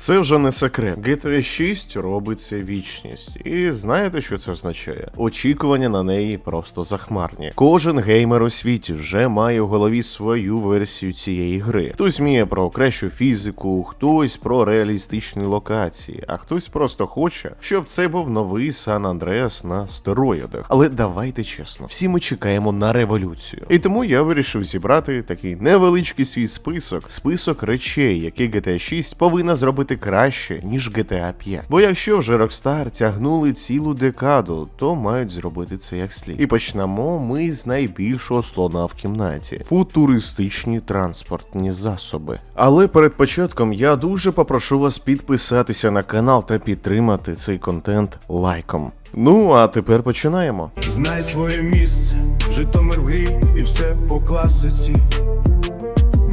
Це вже не секрет. GTA 6 робиться вічність. І знаєте, що це означає? Очікування на неї просто захмарні. Кожен геймер у світі вже має в голові свою версію цієї гри. Хтось міє про кращу фізику, хтось про реалістичні локації, а хтось просто хоче, щоб це був новий Сан Андреас на стероїдах. Але давайте чесно, всі ми чекаємо на революцію. І тому я вирішив зібрати такий невеличкий свій список, список речей, які GTA 6 повинна зробити краще, ніж GTA 5. Бо якщо вже Rockstar тягнули цілу декаду, то мають зробити це як слід. І почнемо ми з найбільшого слона в кімнаті футуристичні транспортні засоби. Але перед початком я дуже попрошу вас підписатися на канал та підтримати цей контент лайком. Ну а тепер починаємо. Знай своє місце, Житомир в грі і все по класиці.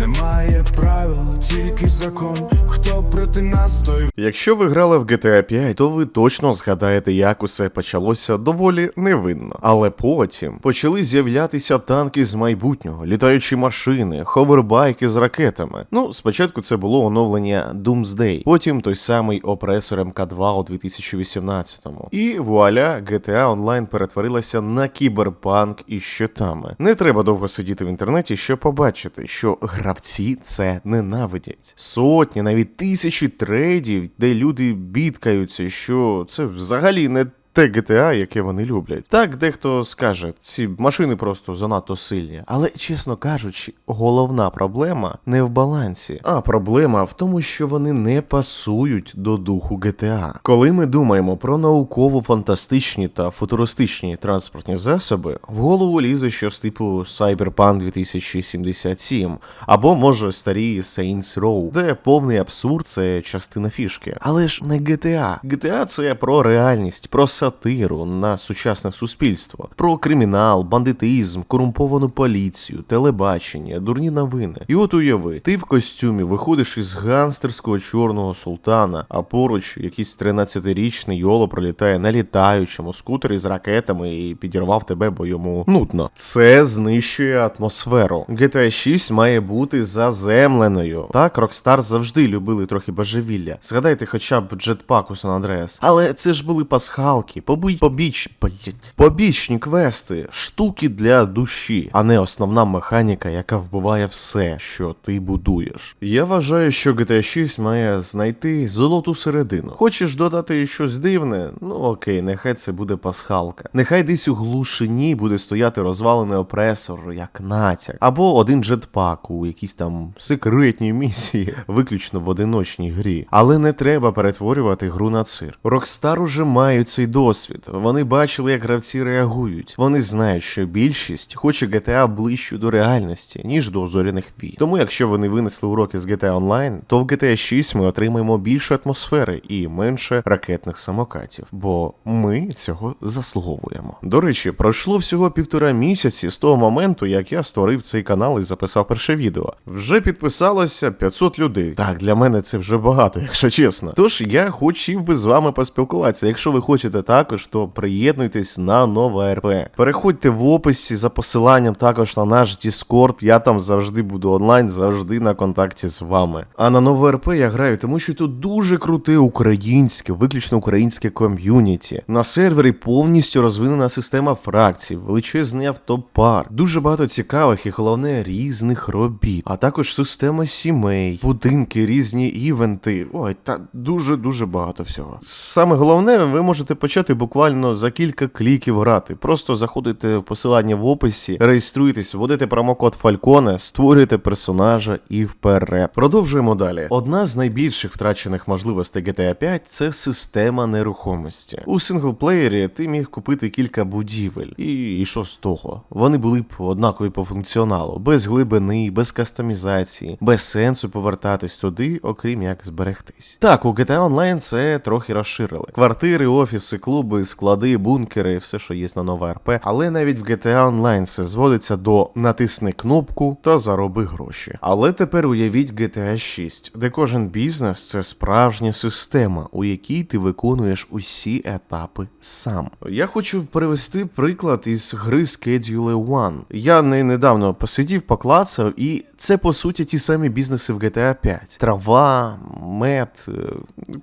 Немає правил, тільки закон. Хто проти нас, той Якщо ви грали в GTA 5, то ви точно згадаєте, як усе почалося доволі невинно. Але потім почали з'являтися танки з майбутнього, літаючі машини, ховербайки з ракетами. Ну, спочатку це було оновлення Doomsday, потім той самий опресор МК2 у 2018-му. І вуаля, GTA Online перетворилася на кіберпанк із щитами. Не треба довго сидіти в інтернеті, щоб побачити, що гравці це ненавидять. Сотні, навіть тисячі трейдів, де люди бідкаються, що це взагалі не. Те GTA, яке вони люблять. Так, дехто скаже, ці машини просто занадто сильні. Але, чесно кажучи, головна проблема не в балансі, а проблема в тому, що вони не пасують до духу GTA. Коли ми думаємо про науково-фантастичні та футуристичні транспортні засоби, в голову лізе щось типу Cyberpunk 2077, або може старі Saints Row, де повний абсурд це частина фішки. Але ж не GTA. GTA це про реальність, про сатиру на сучасне суспільство, про кримінал, бандитизм, корумповану поліцію, телебачення, дурні новини. І от уяви, ти в костюмі виходиш із гангстерського чорного султана, а поруч якийсь 13-річний йоло пролітає на літаючому скутері з ракетами і підірвав тебе, бо йому нудно. Це знищує атмосферу. GTA 6 має бути заземленою. Так, Rockstar завжди любили трохи божевілля. Згадайте хоча б джетпак у Сан Андреас. Але це ж були пасхалки, побій, побіч, блять, побічні квести, штуки для душі, а не основна механіка, яка вбиває все, що ти будуєш. Я вважаю, що GTA 6 має знайти золоту середину. Хочеш додати щось дивне? Ну окей, нехай це буде пасхалка. Нехай десь у глушині буде стояти розвалений опресор, як натяк, або один джетпак у якійсь там секретній місії, виключно в одиночній грі. Але не треба перетворювати гру на цирк. Rockstar уже мають цей досвід. Вони бачили, як гравці реагують. Вони знають, що більшість хоче GTA ближче до реальності, ніж до зоряних вій. Тому, якщо вони винесли уроки з GTA Online, то в GTA 6 ми отримаємо більше атмосфери і менше ракетних самокатів, бо ми цього заслуговуємо. До речі, пройшло всього півтора місяці з того моменту, як я створив цей канал і записав перше відео. Вже підписалося 500 людей. Так, для мене це вже багато, якщо чесно. Тож я хотів би з вами поспілкуватися. Якщо ви хочете також, то приєднуйтесь на нова РП. Переходьте в описі за посиланням також на наш Discord. Я там завжди буду онлайн, завжди на контакті з вами. А на нове РП я граю, тому що тут дуже круте українське, виключно українське ком'юніті. На сервері повністю розвинена система фракцій, величезний автопарк, дуже багато цікавих і головне різних робіт, а також система сімей, будинки, різні івенти. Ой, та дуже дуже багато всього. Саме головне, ви можете почати буквально за кілька кліків грати. Просто заходите в посилання в описі, реєструєтесь, вводите промокод Falcone, створюєте персонажа і вперед. Продовжуємо далі. Одна з найбільших втрачених можливостей GTA 5 це система нерухомості. У синглплеєрі ти міг купити кілька будівель, і, і що з того? Вони були б однакові по функціоналу, без глибини, без кастомізації, без сенсу повертатись туди, окрім як зберегтись. Так, у GTA Online це трохи розширили. Квартири, офіси, клуби, склади, бункери, все, що є на нова РП. Але навіть в GTA Online все зводиться до натисни кнопку та зароби гроші. Але тепер уявіть GTA 6, де кожен бізнес це справжня система, у якій ти виконуєш усі етапи сам. Я хочу привести приклад із гри Schedule One. Я не недавно посидів, поклацав, і Це по суті ті самі бізнеси в GTA 5. Трава, мед, е,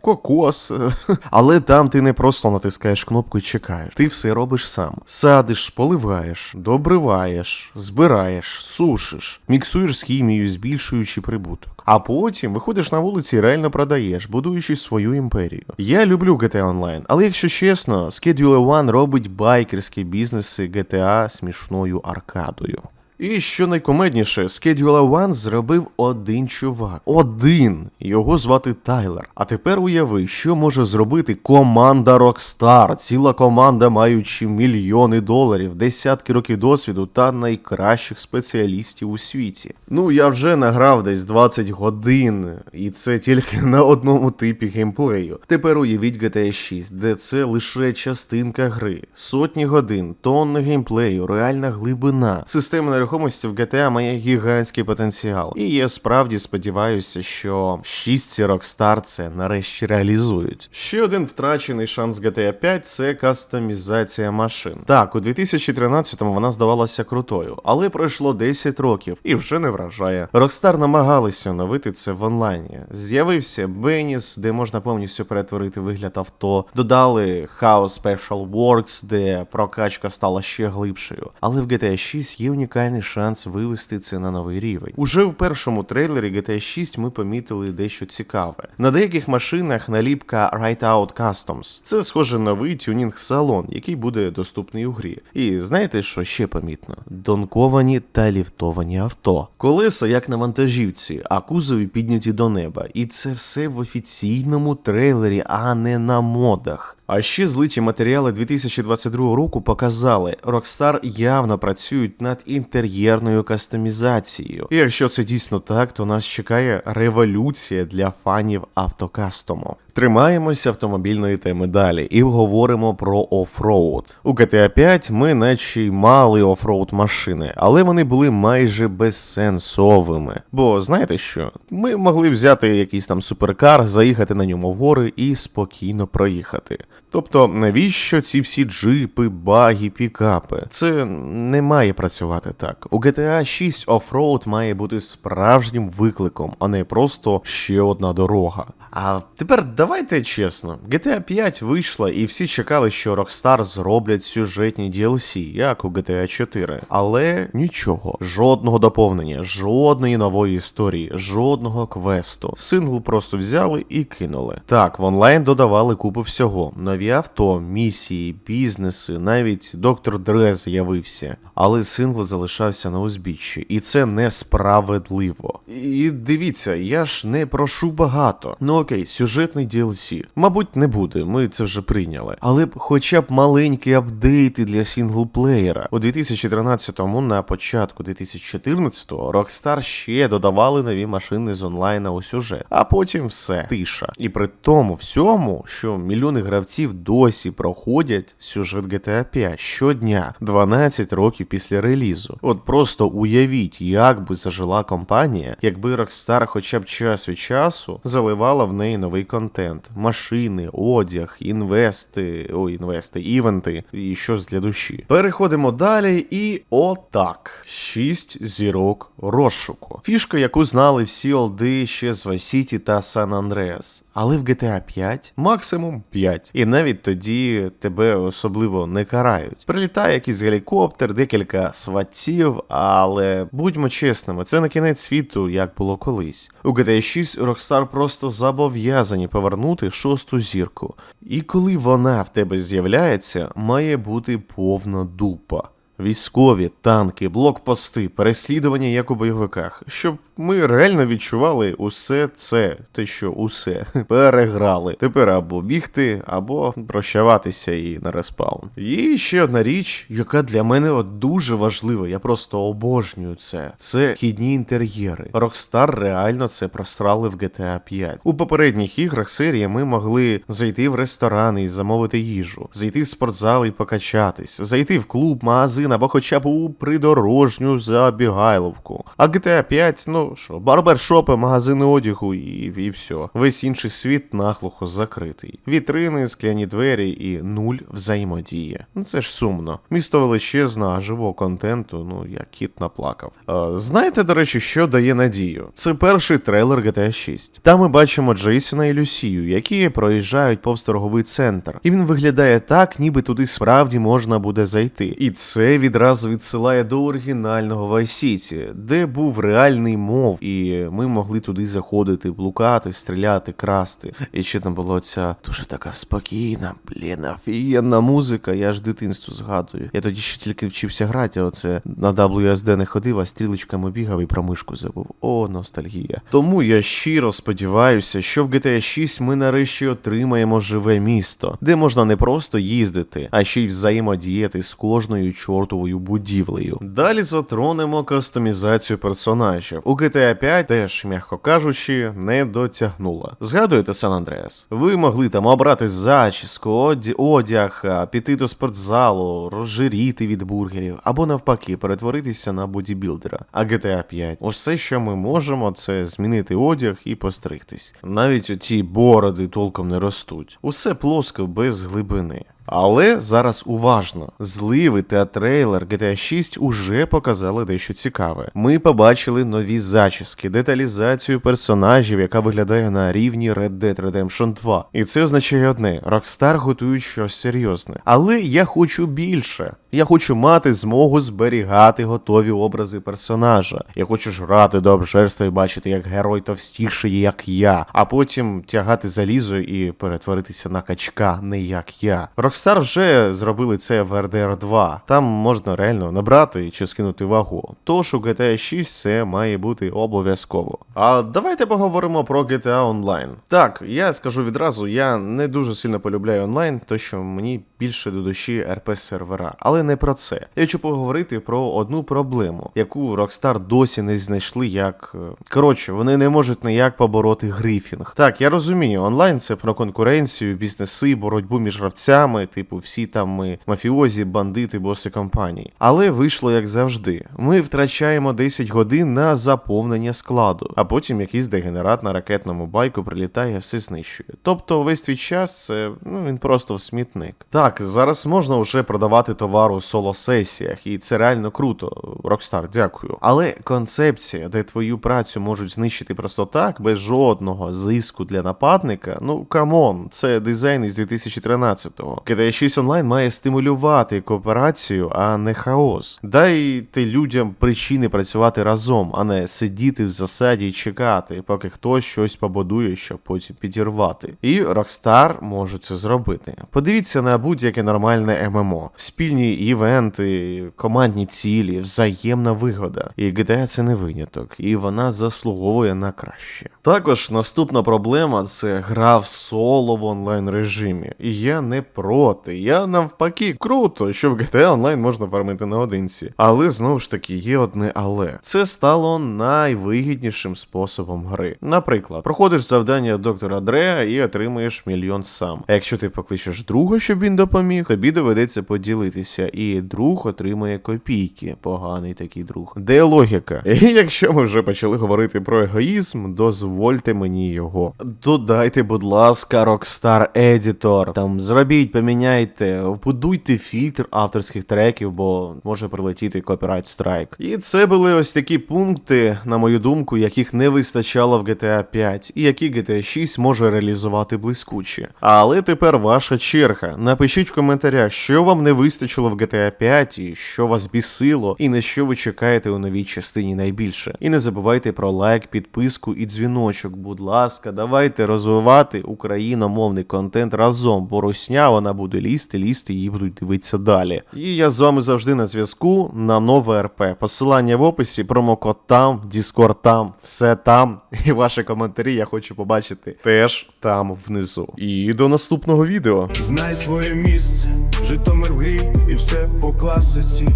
кокос. Але там ти не просто натискаєш кнопку і чекаєш. Ти все робиш сам. Садиш, поливаєш, добриваєш, збираєш, сушиш, міксуєш з хімією, збільшуючи прибуток. А потім виходиш на вулиці і реально продаєш, будуючи свою імперію. Я люблю GTA Online, але якщо чесно, Schedule One робить байкерські бізнеси GTA смішною аркадою. І що найкомедніше, Schedule One зробив один чувак. Один. Його звати Тайлер. А тепер уяви, що може зробити команда Rockstar, ціла команда, маючи мільйони доларів, десятки років досвіду та найкращих спеціалістів у світі. Ну я вже награв десь 20 годин, і це тільки на одному типі геймплею. Тепер уявіть GTA 6, де це лише частинка гри, сотні годин, тонни геймплею, реальна глибина. Система нерухомості в GTA має гігантський потенціал. І я справді сподіваюся, що 6 Rockstar це нарешті реалізують. Ще один втрачений шанс GTA 5 це кастомізація машин. Так, у 2013-му вона здавалася крутою, але пройшло 10 років і вже не вражає. Rockstar намагалися оновити це в онлайні. З'явився Беніс, де можна повністю перетворити вигляд авто. Додали House Special Works, де прокачка стала ще глибшою. Але в GTA 6 є унікальний шанс вивести це на новий рівень. Уже в першому трейлері GTA 6 ми помітили дещо цікаве. На деяких машинах наліпка Right Out Customs. Це схоже новий тюнінг-салон, який буде доступний у грі. І знаєте, що ще помітно? Донковані та ліфтовані авто. Колеса як на вантажівці, а кузові підняті до неба. І це все в офіційному трейлері, а не на модах. А ще злиті матеріали 2022 року показали, Rockstar явно працюють над інтер'єрною кастомізацією. І якщо це дійсно так, то нас чекає революція для фанів автокастому. Тримаємося автомобільної теми далі і говоримо про офроуд. У GTA 5 ми наче й мали офроуд машини, але вони були майже безсенсовими. Бо знаєте що? Ми могли взяти якийсь там суперкар, заїхати на ньому в гори і спокійно проїхати. Тобто, навіщо ці всі джипи, баги, пікапи? Це не має працювати так. У GTA 6 офроуд має бути справжнім викликом, а не просто ще одна дорога. А тепер давайте чесно, GTA 5 вийшла і всі чекали, що Rockstar зроблять сюжетні DLC, як у GTA 4. Але нічого, жодного доповнення, жодної нової історії, жодного квесту. Сингл просто взяли і кинули. Так, в онлайн додавали купу всього: нові авто, місії, бізнеси, навіть доктор Дре з'явився. Але сингл залишався на узбіччі, і це несправедливо. І дивіться, я ж не прошу багато. Ну окей, сюжетний DLC. Мабуть, не буде, ми це вже прийняли. Але б хоча б маленькі апдейти для сінглплеєра. У 2013-му, на початку 2014-го, Rockstar ще додавали нові машини з онлайна у сюжет, а потім все, тиша. І при тому всьому, що мільйони гравців досі проходять сюжет GTA 5 щодня, 12 років після релізу. От просто уявіть, як би зажила компанія, якби Rockstar хоча б час від часу заливала в неї новий контент: машини, одяг, інвести, о, інвести, івенти і щось для душі. Переходимо далі, і отак: 6 зірок розшуку. Фішка, яку знали всі олди ще з Vice та San Andreas. Але в GTA 5 максимум 5. І навіть тоді тебе особливо не карають. Прилітає якийсь гелікоптер, декілька сватців, але будьмо чесними, це не кінець світу, як було колись. У GTA 6 Rockstar просто зобов'язані повернути шосту зірку. І коли вона в тебе з'являється, має бути повна дупа. Військові, танки, блокпости, переслідування як у бойовиках, щоб ми реально відчували усе це, те, що усе переграли. Тепер або бігти, або прощаватися і на респаун. І ще одна річ, яка для мене от дуже важлива, я просто обожнюю це. Це вхідні інтер'єри. Rockstar реально це просрали в GTA 5. У попередніх іграх серії ми могли зайти в ресторани і замовити їжу, зайти в спортзал і покачатись, зайти в клуб, магазин магазин або хоча б у придорожню забігайловку. А GTA 5, ну що, барбершопи, магазини одягу і, і все. Весь інший світ нахлухо закритий. Вітрини, скляні двері і нуль взаємодії. Ну це ж сумно. Місто величезне, а живого контенту, ну як кіт наплакав. Е, знаєте, до речі, що дає надію? Це перший трейлер GTA 6. Там ми бачимо Джейсона і Люсію, які проїжджають повз торговий центр. І він виглядає так, ніби туди справді можна буде зайти. І це відразу відсилає до оригінального City, де був реальний мов, і ми могли туди заходити, блукати, стріляти, красти. І ще там була ця дуже така спокійна, блін, офігенна музика. Я ж дитинство згадую. Я тоді ще тільки вчився грати, оце на WSD не ходив, а стрілочками бігав і про мишку забув. О, ностальгія. Тому я щиро сподіваюся, що в GTA 6 ми нарешті отримаємо живе місто, де можна не просто їздити, а ще й взаємодіяти з кожною чортовою будівлею. Далі затронемо кастомізацію персонажів. У GTA 5 теж, м'яко кажучи, не дотягнула. Згадуєте Сан Андреас? Ви могли там обрати зачіску, одяг, піти до спортзалу, розжиріти від бургерів, або навпаки, перетворитися на бодібілдера. А GTA 5 усе, що ми можемо, це змінити одяг і постригтись. Навіть оті бороди толком не ростуть. Усе плоско без глибини. Але зараз уважно. Зливи та трейлер GTA 6 уже показали дещо цікаве. Ми побачили нові зачіски, деталізацію персонажів, яка виглядає на рівні Red Dead Redemption 2. І це означає одне: Rockstar готують щось серйозне. Але я хочу більше. Я хочу мати змогу зберігати готові образи персонажа. Я хочу жрати до обжерства і бачити, як герой товстіший, як я, а потім тягати залізо і перетворитися на качка, не як я. Rockstar вже зробили це в RDR 2. Там можна реально набрати чи скинути вагу. Тож у GTA 6 це має бути обов'язково. А давайте поговоримо про GTA Online. Так, я скажу відразу, я не дуже сильно полюбляю онлайн, то що мені більше до душі РП сервера. Але не про це. Я хочу поговорити про одну проблему, яку Rockstar досі не знайшли як. е, Коротше, вони не можуть ніяк побороти грифінг. Так, я розумію, онлайн це про конкуренцію, бізнеси, боротьбу між гравцями, типу, всі там ми мафіозі, бандити, боси компаній. Але вийшло як завжди. Ми втрачаємо 10 годин на заповнення складу, а потім якийсь дегенерат на ракетному байку прилітає, все знищує. Тобто весь твій час це ну він просто в смітник. Так, зараз можна вже продавати товар у соло-сесіях, і це реально круто. Rockstar, дякую. Але концепція, де твою працю можуть знищити просто так, без жодного зиску для нападника, ну камон, це дизайн із 2013-го. GTA 6 Online має стимулювати кооперацію, а не хаос. Дайте людям причини працювати разом, а не сидіти в засаді і чекати, поки хтось щось побудує, щоб потім підірвати. І Rockstar може це зробити. Подивіться на будь-яке нормальне ММО, спільні івенти, командні цілі, взаємна вигода. І GTA це не виняток, і вона заслуговує на краще. Також наступна проблема це гра в соло в онлайн режимі. І я не проти. Я навпаки круто, що в GTA онлайн можна фармити наодинці. Але знову ж таки є одне але. Це стало найвигіднішим способом гри. Наприклад, проходиш завдання доктора Дреа і отримуєш мільйон сам. А якщо ти покличеш друга, щоб він допоміг, тобі доведеться поділитися, і друг отримує копійки. Поганий такий друг. Де логіка? І якщо ми вже почали говорити про егоїзм, дозвольте мені його. Додайте, будь ласка, Rockstar Editor. Там зробіть, поміняйте, вбудуйте фільтр авторських треків, бо може прилетіти копірайт страйк. І це були ось такі пункти, на мою думку, яких не вистачало в GTA 5, і які GTA 6 може реалізувати блискуче. Але тепер ваша черга. Напишіть в коментарях, що вам не вистачило в GTA 5 і що вас бісило, і на що ви чекаєте у новій частині найбільше. І не забувайте про лайк, підписку і дзвіночок. Будь ласка, давайте розвивати україномовний контент разом, бо русня вона буде лізти, лізти, її будуть дивитися далі. І я з вами завжди на зв'язку на нове РП. Посилання в описі, промокод там, Discord там, все там. І ваші коментарі я хочу побачити теж там внизу. І до наступного відео. Знай своє місце, Житомир в грі і все по класиці.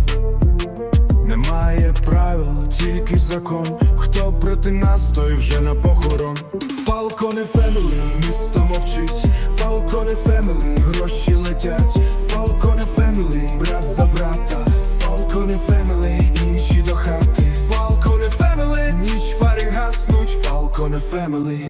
Немає правил, тільки закон. Хто проти нас, той вже на похорон. Фалконе фемелі, місто мовчить, Фалконе фемелі, гроші летять, Фалконе фемелі, брат за брата, Фалконе фемелі, інші до хати, Фалконе фемелі, ніч фари гаснуть, Фалконе фемелі.